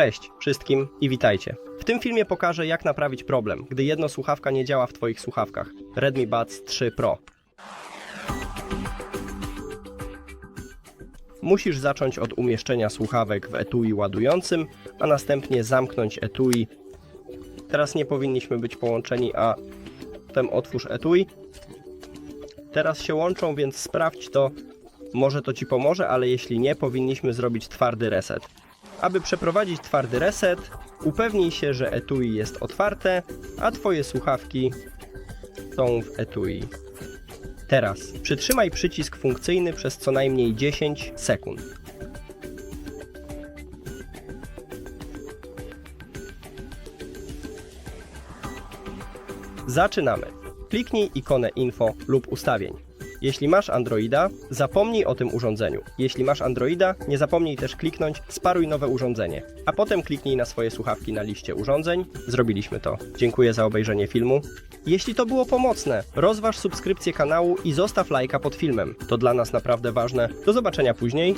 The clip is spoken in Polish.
Cześć wszystkim i witajcie. W tym filmie pokażę jak naprawić problem, gdy jedno słuchawka nie działa w Twoich słuchawkach. Redmi Buds 3 Pro. Musisz zacząć od umieszczenia słuchawek w etui ładującym, a następnie zamknąć etui. Teraz nie powinniśmy być połączeni, a potem otwórz etui. Teraz się łączą, więc sprawdź to. Może to Ci pomoże, ale jeśli nie, powinniśmy zrobić twardy reset. Aby przeprowadzić twardy reset, upewnij się, że etui jest otwarte, a Twoje słuchawki są w etui. Teraz przytrzymaj przycisk funkcyjny przez co najmniej 10 sekund. Zaczynamy. Kliknij ikonę info lub ustawień. Jeśli masz Androida, zapomnij o tym urządzeniu. Jeśli masz Androida, nie zapomnij też kliknąć sparuj nowe urządzenie, a potem kliknij na swoje słuchawki na liście urządzeń. Zrobiliśmy to. Dziękuję za obejrzenie filmu. Jeśli to było pomocne, rozważ subskrypcję kanału i zostaw lajka pod filmem. To dla nas naprawdę ważne. Do zobaczenia później.